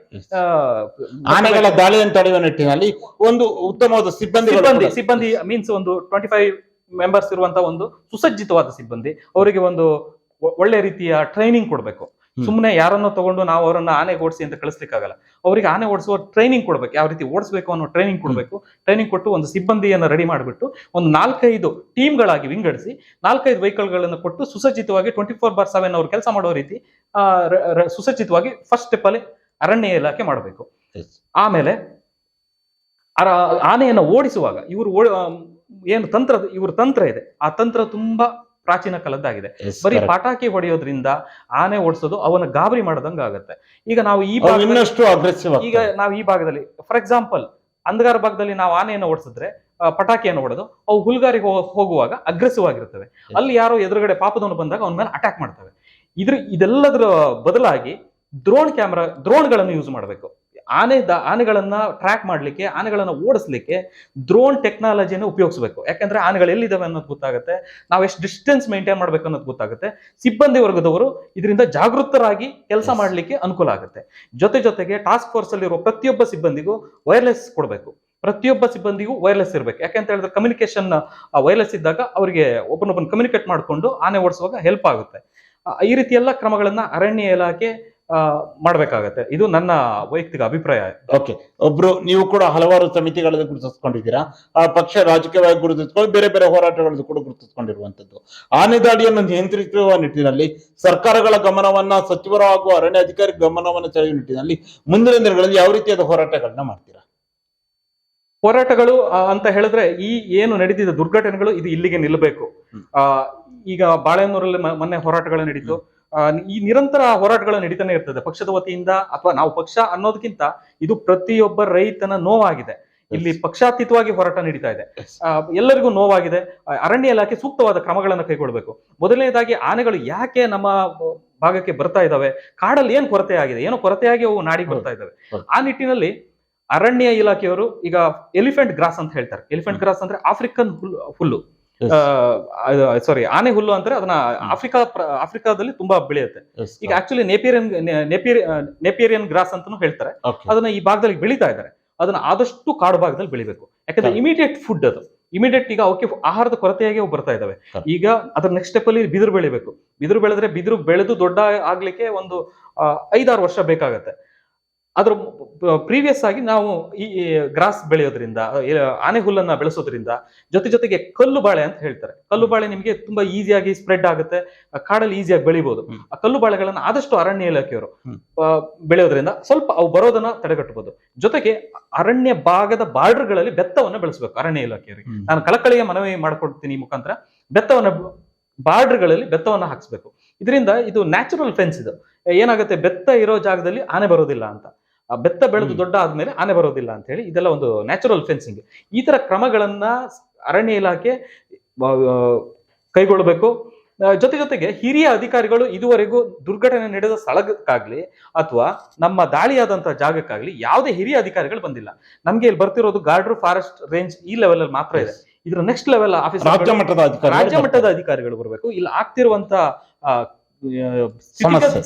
ಆನೆಗಳ ದಾಳಿಯನ್ನು ತಡೆಯುವ ನಿಟ್ಟಿನಲ್ಲಿ ಒಂದು ಉತ್ತಮವಾದ ಸಿಬ್ಬಂದಿ ಸಿಬ್ಬಂದಿ ಸಿಬ್ಬಂದಿ ಮೀನ್ಸ್ ಒಂದು ಟ್ವೆಂಟಿ ಫೈವ್ ಮೆಂಬರ್ಸ್ ಇರುವಂತಹ ಒಂದು ಸುಸಜ್ಜಿತವಾದ ಸಿಬ್ಬಂದಿ ಅವರಿಗೆ ಒಂದು ಒಳ್ಳೆ ರೀತಿಯ ಟ್ರೈನಿಂಗ್ ಕೊಡಬೇಕು. ಸುಮ್ಮನೆ ಯಾರನ್ನೋ ತಗೊಂಡು ನಾವು ಅವರನ್ನ ಆನೆ ಓಡಿಸಿ ಅಂತ ಕಳಿಸ್ಲಿಕ್ಕಾಗಲ್ಲ. ಅವರಿಗೆ ಆನೆ ಓಡಿಸುವ ಟ್ರೈನಿಂಗ್ ಕೊಡ್ಬೇಕು ಯಾವ ರೀತಿ ಓಡಿಸಬೇಕು ಅನ್ನೋ ಟ್ರೈನಿಂಗ್ ಕೊಡಬೇಕು. ಟ್ರೈನಿಂಗ್ ಕೊಟ್ಟು ಒಂದು ಸಿಬ್ಬಂದಿಯನ್ನು ರೆಡಿ ಮಾಡಿಬಿಟ್ಟು ಒಂದು ನಾಲ್ಕೈದು ಟೀಮ್ಗಳಾಗಿ ವಿಂಗಡಿಸಿ ನಾಲ್ಕೈದು ವೆಹಿಕಲ್ಗಳನ್ನು ಕೊಟ್ಟು ಸುಸಜ್ಜಿತವಾಗಿ ಟ್ವೆಂಟಿ ಫೋರ್ ಬಾರ್ ಸೆವೆನ್ ಅವ್ರು ಕೆಲಸ ಮಾಡೋ ರೀತಿ ಸುಸಜ್ಜಿತವಾಗಿ ಫಸ್ಟ್ ಸ್ಟೆಪ್ ಅಲ್ಲಿ ಅರಣ್ಯ ಇಲಾಖೆ ಮಾಡಬೇಕು. ಆಮೇಲೆ ಅರ- ಆನೆಯನ್ನು ಓಡಿಸುವಾಗ ಇವರು ಏನು ತಂತ್ರ ಇವ್ರ ತಂತ್ರ ಇದೆ. ಆ ತಂತ್ರ ತುಂಬಾ ಪ್ರಾಚೀನ ಕಾಲದ್ದಾಗಿದೆ. ಬರೀ ಪಟಾಕಿ ಹೊಡೆಯೋದ್ರಿಂದ ಆನೆ ಓಡಿಸೋದು ಅವನ ಗಾಬರಿ ಮಾಡದಂಗ ಆಗುತ್ತೆ. ಈಗ ನಾವು ಈ ಭಾಗದಲ್ಲಿ- ಈಗ ನಾವು ಈ ಭಾಗದಲ್ಲಿ ಫಾರ್ ಎಕ್ಸಾಂಪಲ್ ಅಂಧಗಾರ ಭಾಗದಲ್ಲಿ ನಾವು ಆನೆಯನ್ನು ಓಡಿಸಿದ್ರೆ ಪಟಾಕಿಯನ್ನು ಹೊಡೆದು ಅವು ಹುಲ್ಗಾರಿಗೆ ಹೋಗುವಾಗ ಅಗ್ರೆಸಿವ್ ಆಗಿರ್ತವೆ. ಅಲ್ಲಿ ಯಾರೋ ಎದುರುಗಡೆ ಪಾಪದವನು ಬಂದಾಗ ಅವನ ಮೇಲೆ ಅಟ್ಯಾಕ್ ಮಾಡ್ತವೆ. ಇದ್ರ ಇದೆಲ್ಲದರ ಬದಲಾಗಿ ಡ್ರೋನ್ ಕ್ಯಾಮ್ರಾ ಡ್ರೋನ್ಗಳನ್ನು ಯೂಸ್ ಮಾಡಬೇಕು. ಆನೆ ದ- ಆನೆಗಳನ್ನ ಟ್ರ್ಯಾಕ್ ಮಾಡ್ಲಿಕ್ಕೆ ಆನೆಗಳನ್ನ ಓಡಿಸ್ಲಿಕ್ಕೆ ಡ್ರೋನ್ ಟೆಕ್ನಾಲಜಿಯನ್ನು ಉಪಯೋಗಿಸಬೇಕು. ಯಾಕಂದ್ರೆ ಆನೆಗಳು ಎಲ್ಲಿದ್ದಾವೆ ಅನ್ನೋದು ಗೊತ್ತಾಗುತ್ತೆ. ನಾವು ಎಷ್ಟು ಡಿಸ್ಟೆನ್ಸ್ ಮೇಂಟೈನ್ ಮಾಡ್ಬೇಕು ಅನ್ನೋದು ಗೊತ್ತಾಗುತ್ತೆ. ಸಿಬ್ಬಂದಿ ವರ್ಗದವರು ಇದರಿಂದ ಜಾಗೃತರಾಗಿ ಕೆಲಸ ಮಾಡಲಿಕ್ಕೆ ಅನುಕೂಲ ಆಗುತ್ತೆ. ಜೊತೆ ಜೊತೆಗೆ ಟಾಸ್ಕ್ ಫೋರ್ಸ್ ಅಲ್ಲಿರುವ ಪ್ರತಿಯೊಬ್ಬ ಸಿಬ್ಬಂದಿಗೂ ವೈರ್ಲೆಸ್ ಕೊಡಬೇಕು. ಪ್ರತಿಯೊಬ್ಬ ಸಿಬ್ಬಂದಿಗೂ ವೈರ್ಲೆಸ್ ಇರಬೇಕು. ಯಾಕೆಂತ ಹೇಳಿದ್ರೆ ಕಮ್ಯುನಿಕೇಶನ್ ವೈರ್ಲೆಸ್ ಇದ್ದಾಗ ಅವರಿಗೆ ಒಬ್ಬನೊಬ್ಬನ ಕಮ್ಯುನಿಕೇಟ್ ಮಾಡಿಕೊಂಡು ಆನೆ ಓಡಿಸುವಾಗ ಹೆಲ್ಪ್ ಆಗುತ್ತೆ. ಈ ರೀತಿ ಎಲ್ಲ ಕ್ರಮಗಳನ್ನು ಅರಣ್ಯ ಇಲಾಖೆ ಮಾಡ್ಬೇಕಾಗತ್ತೆ. ಇದು ನನ್ನ ವೈಯಕ್ತಿಕ ಅಭಿಪ್ರಾಯ. ಓಕೆ ಒಬ್ರು ನೀವು ಕೂಡ ಹಲವಾರು ಸಮಿತಿಗಳಲ್ಲಿ ಗುರುತಿಸ್ಕೊಂಡಿದ್ದೀರಾ. ಆ ಪಕ್ಷ ರಾಜಕೀಯವಾಗಿ ಗುರುತಿಸ್ಕೊಂಡು ಬೇರೆ ಬೇರೆ ಹೋರಾಟಗಳನ್ನು ಕೂಡ ಗುರುತಿಸ್ಕೊಂಡಿರುವಂತದ್ದು ಆನೆ ದಾಳಿಯನ್ನು ನಿಯಂತ್ರಿಸುವ ನಿಟ್ಟಿನಲ್ಲಿ ಸರ್ಕಾರಗಳ ಗಮನವನ್ನ ಸಚಿವರು ಹಾಗೂ ಅರಣ್ಯ ಅಧಿಕಾರಿ ಗಮನವನ್ನು ಸೆಳೆಯುವ ನಿಟ್ಟಿನಲ್ಲಿ ಮುಂದಿನ ದಿನಗಳಲ್ಲಿ ಯಾವ ರೀತಿಯಾದ ಹೋರಾಟಗಳನ್ನ ಮಾಡ್ತೀರಾ? ಹೋರಾಟಗಳು ಅಂತ ಹೇಳಿದ್ರೆ ಈ ಏನು ನಡೆದಿದ್ದ ದುರ್ಘಟನೆಗಳು ಇದು ಇಲ್ಲಿಗೆ ನಿಲ್ಲಬೇಕು. ಈಗ ಬಾಳೆಹೊನ್ನೂರಲ್ಲಿ ಮ- ಮೊನ್ನೆ ಹೋರಾಟಗಳು ನಡೀತು. ಈ ನಿರಂತರ ಹೋರಾಟಗಳು ನಡೀತಾನೆ ಇರ್ತದೆ. ಪಕ್ಷದ ವತಿಯಿಂದ ಅಥವಾ ನಾವು ಪಕ್ಷ ಅನ್ನೋದಕ್ಕಿಂತ ಇದು ಪ್ರತಿಯೊಬ್ಬ ರೈತನ ನೋವಾಗಿದೆ. ಇಲ್ಲಿ ಪಕ್ಷಾತೀತವಾಗಿ ಹೋರಾಟ ನಡೀತಾ ಇದೆ. ಎಲ್ಲರಿಗೂ ನೋವಾಗಿದೆ. ಅರಣ್ಯ ಇಲಾಖೆ ಸೂಕ್ತವಾದ ಕ್ರಮಗಳನ್ನು ಕೈಗೊಳ್ಳಬೇಕು. ಮೊದಲನೇದಾಗಿ ಆನೆಗಳು ಯಾಕೆ ನಮ್ಮ ಭಾಗಕ್ಕೆ ಬರ್ತಾ ಇದಾವೆ ಕಾಡಲ್ಲಿ ಏನ್ ಕೊರತೆ ಆಗಿದೆ? ಏನೋ ಕೊರತೆಯಾಗಿ ಅವು ನಾಡಿಗೆ ಬರ್ತಾ ಇದಾವೆ ಆ ನಿಟ್ಟಿನಲ್ಲಿ ಅರಣ್ಯ ಇಲಾಖೆಯವರು ಈಗ ಎಲಿಫೆಂಟ್ ಗ್ರಾಸ್ ಅಂತ ಹೇಳ್ತಾರೆ. ಎಲಿಫೆಂಟ್ ಗ್ರಾಸ್ ಅಂದ್ರೆ ಆಫ್ರಿಕನ್ ಹುಲ್ಲು. ಸಾರಿ ಆನೆ ಹುಲ್ಲು ಅಂದ್ರೆ ಅದನ್ನ ಆಫ್ರಿಕಾ ಆಫ್ರಿಕಾದಲ್ಲಿ ತುಂಬಾ ಬೆಳೆಯುತ್ತೆ. ಈಗ ಆಕ್ಚುಲಿ ನೇಪಿಯರಿಯನ್ ನೇಪಿಯರಿಯನ್ ಗ್ರಾಸ್ ಅಂತಾನು ಹೇಳ್ತಾರೆ. ಅದನ್ನ ಈ ಭಾಗದಲ್ಲಿ ಬೆಳೀತಾ ಇದ್ದಾರೆ. ಅದನ್ನ ಆದಷ್ಟು ಕಾಡು ಭಾಗದಲ್ಲಿ ಬೆಳಿಬೇಕು. ಯಾಕಂದ್ರೆ. ಇಮಿಡಿಯೇಟ್ ಫುಡ್ ಅದು. ಇಮಿಡಿಯೇಟ್ ಈಗ ಅವಕ್ಕೆ ಆಹಾರದ ಕೊರತೆಯಾಗಿ ಅವು ಬರ್ತಾ ಇದಾವೆ. ಈಗ ಅದ್ರ ನೆಕ್ಸ್ಟ್ ಸ್ಟೆಪ್ ಅಲ್ಲಿ ಬಿದಿರು ಬೆಳಿಬೇಕು. ಬಿದಿರು ಬೆಳೆದ್ರೆ ಬಿದಿರು ಬೆಳೆದು ದೊಡ್ಡ ಆಗ್ಲಿಕ್ಕೆ ಒಂದು ಐದಾರು ವರ್ಷ ಬೇಕಾಗತ್ತೆ. ಅದ್ರ ಪ್ರೀವಿಯಸ್ ಆಗಿ ನಾವು ಈ ಗ್ರಾಸ್ ಬೆಳೆಯೋದ್ರಿಂದ ಆನೆ ಹುಲ್ಲನ್ನ ಬೆಳೆಸೋದ್ರಿಂದ ಜೊತೆ ಜೊತೆಗೆ ಕಲ್ಲು ಬಾಳೆ ಅಂತ ಹೇಳ್ತಾರೆ. ಕಲ್ಲು ಬಾಳೆ ನಿಮಗೆ ತುಂಬಾ ಈಸಿಯಾಗಿ ಸ್ಪ್ರೆಡ್ ಆಗುತ್ತೆ. ಕಾಡಲ್ಲಿ ಈಸಿಯಾಗಿ ಬೆಳಿಬಹುದು. ಆ ಕಲ್ಲು ಬಾಳೆಗಳನ್ನ ಆದಷ್ಟು ಅರಣ್ಯ ಇಲಾಖೆಯವರು ಬೆಳೆಯೋದ್ರಿಂದ ಸ್ವಲ್ಪ ಅವು ಬರೋದನ್ನ ತಡೆಗಟ್ಟಬಹುದು. ಜೊತೆಗೆ ಅರಣ್ಯ ಭಾಗದ ಬಾರ್ಡರ್ಗಳಲ್ಲಿ ಬೆತ್ತವನ್ನ ಬೆಳೆಸಬೇಕು ಅರಣ್ಯ ಇಲಾಖೆಯವರಿಗೆ. ನಾನು ಕಳಕಳಿಯ ಮನವಿ ಮಾಡ್ಕೊಡ್ತೀನಿ ಈ ಮುಖಾಂತರ. ಬೆತ್ತವನ್ನ ಬಾರ್ಡರ್ಗಳಲ್ಲಿ ಬೆತ್ತವನ್ನ ಹಾಕ್ಸ್ಬೇಕು. ಇದರಿಂದ ಇದು ನ್ಯಾಚುರಲ್ ಫೆನ್ಸ್ ಇದು. ಏನಾಗುತ್ತೆ? ಬೆತ್ತ ಇರೋ ಜಾಗದಲ್ಲಿ ಆನೆ ಬರೋದಿಲ್ಲ ಅಂತ. ಬೆತ್ತ ಬೆಳೆದು. ದೊಡ್ಡ ಆದ್ಮೇಲೆ ಆನೆ ಬರೋದಿಲ್ಲ ಅಂತ ಹೇಳಿ ಇದೆಲ್ಲ ಒಂದು ನ್ಯಾಚುರಲ್ ಫೆನ್ಸಿಂಗ್ ಈ ತರ ಕ್ರಮಗಳನ್ನ ಅರಣ್ಯ ಇಲಾಖೆ ಕೈಗೊಳ್ಳಬೇಕು ಜೊತೆ ಜೊತೆಗೆ ಹಿರಿಯ ಅಧಿಕಾರಿಗಳು ಇದುವರೆಗೂ ದುರ್ಘಟನೆ ನಡೆದ ಸ್ಥಳಕ್ಕಾಗ್ಲಿ ಅಥವಾ ನಮ್ಮ ದಾಳಿಯಾದಂತಹ ಜಾಗಕ್ಕಾಗ್ಲಿ ಯಾವುದೇ ಹಿರಿಯ ಅಧಿಕಾರಿಗಳು ಬಂದಿಲ್ಲ. ನಮ್ಗೆ ಇಲ್ಲಿ ಬರ್ತಿರೋದು ಗಾರ್ಡ್ರು ಫಾರೆಸ್ಟ್ ರೇಂಜ್ ಈ ಲೆವೆಲ್ ಅಲ್ಲಿ ಮಾತ್ರ ಇದೆ. ಇದ್ರ ನೆಕ್ಸ್ಟ್ ಲೆವೆಲ್ ಆಫೀಸ್ ರಾಜ್ಯ ಮಟ್ಟದ ರಾಜ್ಯ ಮಟ್ಟದ ಅಧಿಕಾರಿಗಳು ಬರಬೇಕು. ಇಲ್ಲಿ ಆಗ್ತಿರುವಂತ.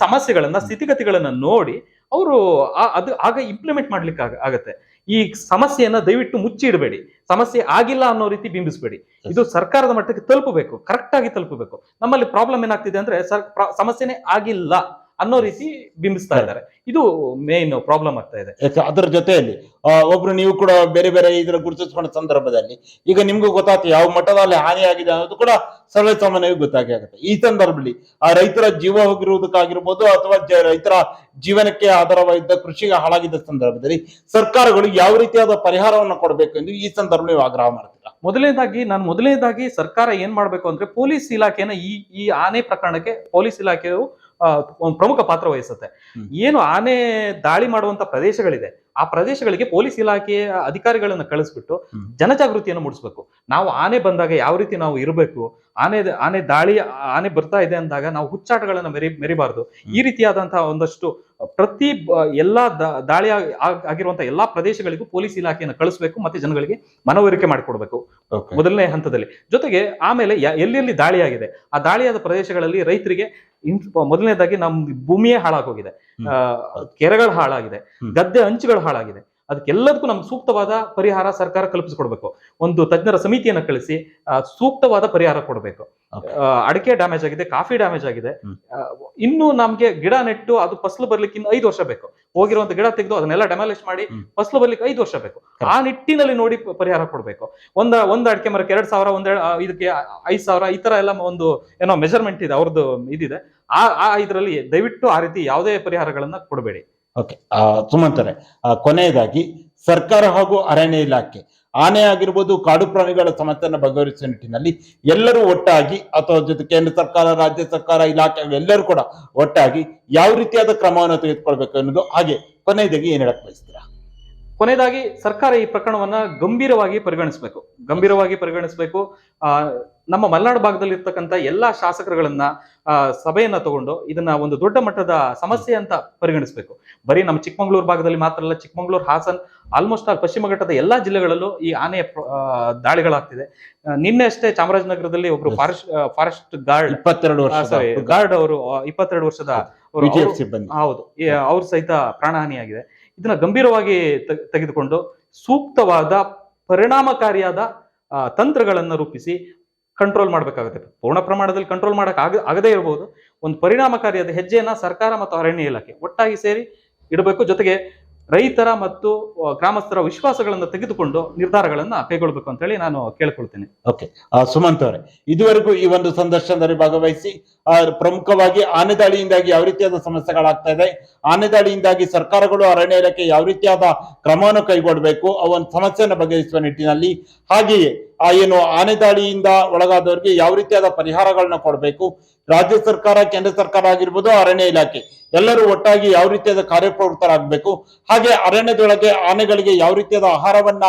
ಸಮಸ್ಯೆಗಳನ್ನ ಸ್ಥಿತಿಗತಿಗಳನ್ನ ನೋಡಿ ಅವರು ಅದು ಆಗ ಇಂಪ್ಲಿಮೆಂಟ್ ಮಾಡ್ಲಿಕ್ಕೆ ಆಗ- ಆಗತ್ತೆ. ಈ ಸಮಸ್ಯೆಯನ್ನ ದಯವಿಟ್ಟು ಮುಚ್ಚಿ ಇಡಬೇಡಿ. ಸಮಸ್ಯೆ ಆಗಿಲ್ಲ ಅನ್ನೋ ರೀತಿ ಬಿಂಬಿಸಬೇಡಿ. ಇದು ಸರ್ಕಾರದ ಮಟ್ಟಕ್ಕೆ ತಲುಪಬೇಕು. ಕರೆಕ್ಟ್ ಆಗಿ ತಲುಪಬೇಕು. ನಮ್ಮಲ್ಲಿ ಪ್ರಾಬ್ಲಮ್ ಏನಾಗ್ತಿದೆ ಅಂದ್ರೆ ಸರ್ ಸಮಸ್ಯೆನೇ ಆಗಿಲ್ಲ. ಅನ್ನೋ ರೀತಿ ಬಿಂಬಿಸ್ತಾ ಇದ್ದಾರೆ. ಇದು ಮೇನ್ ಪ್ರಾಬ್ಲಮ್ ಆಗ್ತಾ ಇದೆ. ಅದರ ಜೊತೆಯಲ್ಲಿ ಒಬ್ರು ನೀವು ಕೂಡ ಬೇರೆ ಬೇರೆ ಇದ್ರ ಗುರುತಿಸ್ಕೊಂಡ ಸಂದರ್ಭದಲ್ಲಿ ಈಗ ನಿಮ್ಗೂ ಗೊತ್ತಾಗ್ತದೆ ಯಾವ ಮಟ್ಟದಲ್ಲಿ ಹಾನಿಯಾಗಿದೆ ಅನ್ನೋದು ಕೂಡ ಸರ್ವೇ ಸಾಮಾನ್ಯವಾಗಿ ಗೊತ್ತಾಗಿ ಆಗುತ್ತೆ. ಈ ಸಂದರ್ಭದಲ್ಲಿ ಆ ರೈತರ ಜೀವ ಹೋಗಿರುವುದಕ್ಕಾಗಿರ್ಬೋದು ಅಥವಾ ಜ- ರೈತರ ಜೀವನಕ್ಕೆ ಆಧಾರವಾಗಿದ್ದ ಕೃಷಿಗೆ ಹಾಳಾಗಿದ್ದ ಸಂದರ್ಭದಲ್ಲಿ ಸರ್ಕಾರಗಳು ಯಾವ ರೀತಿಯಾದ ಪರಿಹಾರವನ್ನು ಕೊಡಬೇಕು ಎಂದು ಈ ಸಂದರ್ಭದಲ್ಲಿ ಆಗ್ರಹ ಮಾಡ್ತೀರಾ? ಮೊದಲನೇದಾಗಿ ನಾನು ಮೊದಲನೇದಾಗಿ ಸರ್ಕಾರ ಏನ್ ಮಾಡ್ಬೇಕು ಅಂದ್ರೆ ಪೊಲೀಸ್ ಇಲಾಖೆನ ಈ ಈ ಆನೆ ಪ್ರಕರಣಕ್ಕೆ ಪೊಲೀಸ್ ಇಲಾಖೆಯು ಒಂದು ಪ್ರಮುಖ ಪಾತ್ರ ವಹಿಸುತ್ತೆ. ಏನು ಆನೆ ದಾಳಿ ಮಾಡುವಂತ ಪ್ರದೇಶಗಳಿದೆ ಆ ಪ್ರದೇಶಗಳಿಗೆ ಪೊಲೀಸ್ ಇಲಾಖೆಯ ಅಧಿಕಾರಿಗಳನ್ನ ಕಳಿಸ್ಬಿಟ್ಟು. ಜನಜಾಗೃತಿಯನ್ನು ಮೂಡಿಸ್ಬೇಕು. ನಾವು ಆನೆ ಬಂದಾಗ ಯಾವ ರೀತಿ ನಾವು ಇರಬೇಕು ಆನೆ ಆನೆ ದಾಳಿ ಆನೆ ಬರ್ತಾ ಇದೆ ಅಂದಾಗ ನಾವು ಹುಚ್ಚಾಟಗಳನ್ನ ಮೆರಿ ಮೆರಿಬಾರ್ದು. ಈ ರೀತಿಯಾದಂತಹ ಒಂದಷ್ಟು ಪ್ರತಿ ಎಲ್ಲಾ ದಾಳಿ ಆಗ್- ಆಗ್- ಆಗಿರುವಂತಹ ಎಲ್ಲಾ ಪ್ರದೇಶಗಳಿಗೂ ಪೊಲೀಸ್ ಇಲಾಖೆಯನ್ನು ಕಳಿಸ್ಬೇಕು ಮತ್ತೆ ಜನಗಳಿಗೆ ಮನವರಿಕೆ ಮಾಡಿಕೊಡ್ಬೇಕು. ಮೊದಲನೇ ಹಂತದಲ್ಲಿ. ಜೊತೆಗೆ ಆಮೇಲೆ ಎಲ್ಲೆಲ್ಲಿ ಎಲ್ಲೆಲ್ಲಿ ದಾಳಿಯಾಗಿದೆ ಆ ದಾಳಿಯಾದ ಪ್ರದೇಶಗಳಲ್ಲಿ ರೈತರಿಗೆ ಇನ್- ಮೊದಲನೇದಾಗಿ ನಮ್ಮ ಭೂಮಿಯೇ ಹಾಳಾಗೋಗಿದೆ. ಕೆರೆಗಳು ಹಾಳಾಗಿದೆ. ಗದ್ದೆ ಅಂಚುಗಳು ಹಾಳಾಗಿದೆ. ಅದಕ್ಕೆಲ್ಲದಕ್ಕೂ ನಮ್ಗೆ ಸೂಕ್ತವಾದ ಪರಿಹಾರ ಸರ್ಕಾರ ಕಲ್ಪಿಸಿಕೊಡ್ಬೇಕು. ಒಂದು ತಜ್ಞರ ಸಮಿತಿಯನ್ನ ಕಳಿಸಿ ಸೂಕ್ತವಾದ ಪರಿಹಾರ ಕೊಡಬೇಕು. ಅಡಿಕೆ ಡ್ಯಾಮೇಜ್ ಆಗಿದೆ ಕಾಫಿ ಡ್ಯಾಮೇಜ್ ಆಗಿದೆ. ಇನ್ನು ನಮ್ಗೆ ಗಿಡ ನೆಟ್ಟು ಅದು ಫಸಲು ಬರ್ಲಿಕ್ಕೆ ಇನ್ನು ಐದು ವರ್ಷ ಬೇಕು. ಹೋಗಿರುವಂತ ಗಿಡ ತೆಗೆದು ಅದನ್ನೆಲ್ಲ ಡೆಮಾಲಿಷ್ ಮಾಡಿ. ಫಸಲು ಬರ್ಲಿಕ್ಕೆ ಐದು ವರ್ಷ ಬೇಕು. ಆ ನಿಟ್ಟಿನಲ್ಲಿ ನೋಡಿ ಪರಿಹಾರ ಕೊಡಬೇಕು. ಒಂದ ಒಂದ್ ಅಡಿಕೆ ಮರಕ್ಕೆ ಎರಡ್ ಸಾವಿರ ಒಂದ್ ಇದಕ್ಕೆ ಐದ್ ಸಾವಿರ ಈ ತರ ಎಲ್ಲ ಒಂದು ಏನೋ ಮೆಜರ್ಮೆಂಟ್ ಇದೆ ಅವ್ರದ್ದು ಇದಿದೆ. ಆ ಆ ಇದರಲ್ಲಿ ದಯವಿಟ್ಟು ಆ ರೀತಿ ಯಾವುದೇ ಪರಿಹಾರಗಳನ್ನ ಕೊಡಬೇಡಿ. ಓಕೆ ಸುಮಂತರೆ ಕೊನೆಯದಾಗಿ ಸರ್ಕಾರ ಹಾಗೂ ಅರಣ್ಯ ಇಲಾಖೆ, ಆನೆ ಆಗಿರ್ಬೋದು ಕಾಡು ಪ್ರಾಣಿಗಳ ಸಮಸ್ಯೆಯನ್ನು ಬಗೆಹರಿಸುವ ನಿಟ್ಟಿನಲ್ಲಿ ಎಲ್ಲರೂ ಒಟ್ಟಾಗಿ, ಅಥವಾ ಜೊತೆ ಕೇಂದ್ರ ಸರ್ಕಾರ, ರಾಜ್ಯ ಸರ್ಕಾರ, ಇಲಾಖೆ ಎಲ್ಲರೂ ಕೂಡ ಒಟ್ಟಾಗಿ ಯಾವ ರೀತಿಯಾದ ಕ್ರಮವನ್ನು ತೆಗೆದುಕೊಳ್ಬೇಕು ಅನ್ನೋದು ಹಾಗೆ ಕೊನೆಯದಾಗಿ ಏನು ಹೇಳಕ್ ಬಯಸ್ತೀರಾ? ಕೊನೆಯದಾಗಿ ಸರ್ಕಾರ ಈ ಪ್ರಕರಣವನ್ನ ಗಂಭೀರವಾಗಿ ಪರಿಗಣಿಸಬೇಕು. ಗಂಭೀರವಾಗಿ ಪರಿಗಣಿಸಬೇಕು. ಆ ನಮ್ಮ ಮಲೆನಾಡು ಭಾಗದಲ್ಲಿ ಇರ್ತಕ್ಕಂಥ ಎಲ್ಲಾ ಶಾಸಕರುಗಳನ್ನ ಆ, ಸಭೆಯನ್ನ ತಗೊಂಡು ಇದನ್ನ ಒಂದು ದೊಡ್ಡ ಮಟ್ಟದ ಸಮಸ್ಯೆ ಅಂತ ಪರಿಗಣಿಸಬೇಕು. ಬರೀ ನಮ್ಮ ಚಿಕ್ಕಮಗಳೂರು ಭಾಗದಲ್ಲಿ ಮಾತ್ರ ಅಲ್ಲ ಚಿಕ್ಕಮಗಳೂರು ಹಾಸನ್ ಆಲ್ಮೋಸ್ಟ್ ಆಲ್ ಪಶ್ಚಿಮ ಘಟ್ಟದ ಎಲ್ಲಾ ಜಿಲ್ಲೆಗಳಲ್ಲೂ ಈ ಆನೆಯ ದಾಳಿಗಳಾಗ್ತಿದೆ. ನಿನ್ನೆ ಅಷ್ಟೇ ಚಾಮರಾಜನಗರದಲ್ಲಿ ಒಬ್ರು ಫಾರೆಸ್ಟ್ ಫಾರೆಸ್ಟ್ ಗಾರ್ಡ್ ಇಪ್ಪತ್ತೆರಡು ವರ್ಷ ಸಾರಿ ಗಾರ್ಡ್ ಅವರು ಇಪ್ಪತ್ತೆರಡು ವರ್ಷದ ಹೌದು. ಅವ್ರ ಸಹಿತ ಪ್ರಾಣಹಾನಿಯಾಗಿದೆ. ಇದನ್ನ ಗಂಭೀರವಾಗಿ ತೆಗೆದುಕೊಂಡು ಸೂಕ್ತವಾದ ಪರಿಣಾಮಕಾರಿಯಾದ ತಂತ್ರಗಳನ್ನು ರೂಪಿಸಿ ಕಂಟ್ರೋಲ್ ಮಾಡಬೇಕಾಗುತ್ತೆ. ಪೂರ್ಣ ಪ್ರಮಾಣದಲ್ಲಿ ಕಂಟ್ರೋಲ್ ಮಾಡಕ್ ಆಗ, ಆಗದೇ ಇರಬಹುದು ಒಂದು ಪರಿಣಾಮಕಾರಿಯಾದ ಹೆಜ್ಜೆಯನ್ನ ಸರ್ಕಾರ ಮತ್ತು ಅರಣ್ಯ ಇಲಾಖೆ ಒಟ್ಟಾಗಿ ಸೇರಿ ಇಡಬೇಕು. ಜೊತೆಗೆ ರೈತರ ಮತ್ತು ಗ್ರಾಮಸ್ಥರ ವಿಶ್ವಾಸಗಳನ್ನು ತೆಗೆದುಕೊಂಡು ನಿರ್ಧಾರಗಳನ್ನ ಕೈಗೊಳ್ಳಬೇಕು ಅಂತ ಹೇಳಿ ನಾನು ಕೇಳ್ಕೊಳ್ತೇನೆ. ಓಕೆ. ಸುಮಂತ್ ಅವರೇ, ಇದುವರೆಗೂ ಈ ಒಂದು ಸಂದರ್ಶನದಲ್ಲಿ ಭಾಗವಹಿಸಿ ಪ್ರಮುಖವಾಗಿ ಆನೆ ದಾಳಿಯಿಂದಾಗಿ ಯಾವ ರೀತಿಯಾದ ಸಮಸ್ಯೆಗಳಾಗ್ತಾ ಇದೆ ಆನೆ ದಾಳಿಯಿಂದಾಗಿ ಸರ್ಕಾರಗಳು ಅರಣ್ಯ ಇಲಾಖೆ ಯಾವ ರೀತಿಯಾದ ಕ್ರಮವನ್ನು ಕೈಗೊಳ್ಳಬೇಕು ಆ ಒಂದು ಸಮಸ್ಯೆಯನ್ನು ಬಗೆಹರಿಸುವ ನಿಟ್ಟಿನಲ್ಲಿ ಹಾಗೆಯೇ ಆ ಏನು ಆನೆ ದಾಳಿಯಿಂದ ಒಳಗಾದವರಿಗೆ ಯಾವ ರೀತಿಯಾದ ಪರಿಹಾರಗಳನ್ನ ಕೊಡಬೇಕು, ರಾಜ್ಯ ಸರ್ಕಾರ, ಕೇಂದ್ರ ಸರ್ಕಾರ ಆಗಿರ್ಬೋದು, ಅರಣ್ಯ ಇಲಾಖೆ, ಎಲ್ಲರೂ ಒಟ್ಟಾಗಿ ಯಾವ ರೀತಿಯಾದ ಕಾರ್ಯಪ್ರವೃತ್ತರಾಗಬೇಕು, ಹಾಗೆ ಅರಣ್ಯದೊಳಗೆ ಆನೆಗಳಿಗೆ ಯಾವ ರೀತಿಯಾದ ಆಹಾರವನ್ನ,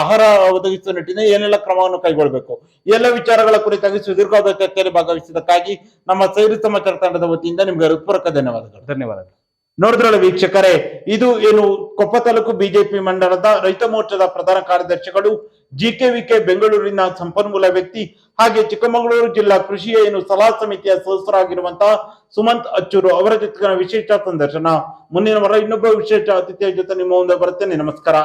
ಆಹಾರ ಒದಗಿಸುವ ನಿಟ್ಟಿನಲ್ಲಿ ಏನೆಲ್ಲ ಕ್ರಮವನ್ನು ಕೈಗೊಳ್ಳಬೇಕು ಎಲ್ಲ ವಿಚಾರಗಳ ಕುರಿತಾಗಿ ಸುದೀರ್ಘವಾದ ಚರ್ಚೆಯಲ್ಲಿ ಭಾಗವಹಿಸಿದ್ದಕ್ಕಾಗಿ ನಮ್ಮ ಸೈರು ಸಮಾಚಾರ ತಂಡದ ವತಿಯಿಂದ ನಿಮಗೆ ಹೃತ್ಪೂರ್ವಕ ಧನ್ಯವಾದಗಳು. ಧನ್ಯವಾದಗಳು. ನೋಡಿದ್ರಲ್ಲ ವೀಕ್ಷಕರೇ, ಇದು ಏನು ಕೊಪ್ಪ ತಾಲೂಕು ಬಿಜೆಪಿ ಮಂಡಲದ ರೈತ ಮೋರ್ಚಾದ ಪ್ರಧಾನ ಕಾರ್ಯದರ್ಶಿಗಳು ಜಿ ಕೆ ವಿ ಕೆ ಬೆಂಗಳೂರಿನ ಸಂಪನ್ಮೂಲ ವ್ಯಕ್ತಿ ಹಾಗೆ ಚಿಕ್ಕಮಗಳೂರು ಜಿಲ್ಲಾ ಕೃಷಿ ಏನು ಸಲಹಾ ಸಮಿತಿಯ ಸದಸ್ಯರಾಗಿರುವಂತಹ ಸುಮಂತ್ ಅಚ್ಚೂರು ಅವರ ಜೊತೆಗಿನ ವಿಶೇಷ ಸಂದರ್ಶನ. ಮುಂದಿನ ವಾರ ಇನ್ನೊಬ್ಬ ವಿಶೇಷ ಅತಿಥಿಯ ಜೊತೆ ನಿಮ್ಮ ಮುಂದೆ ಬರುತ್ತೇನೆ. ನಮಸ್ಕಾರ.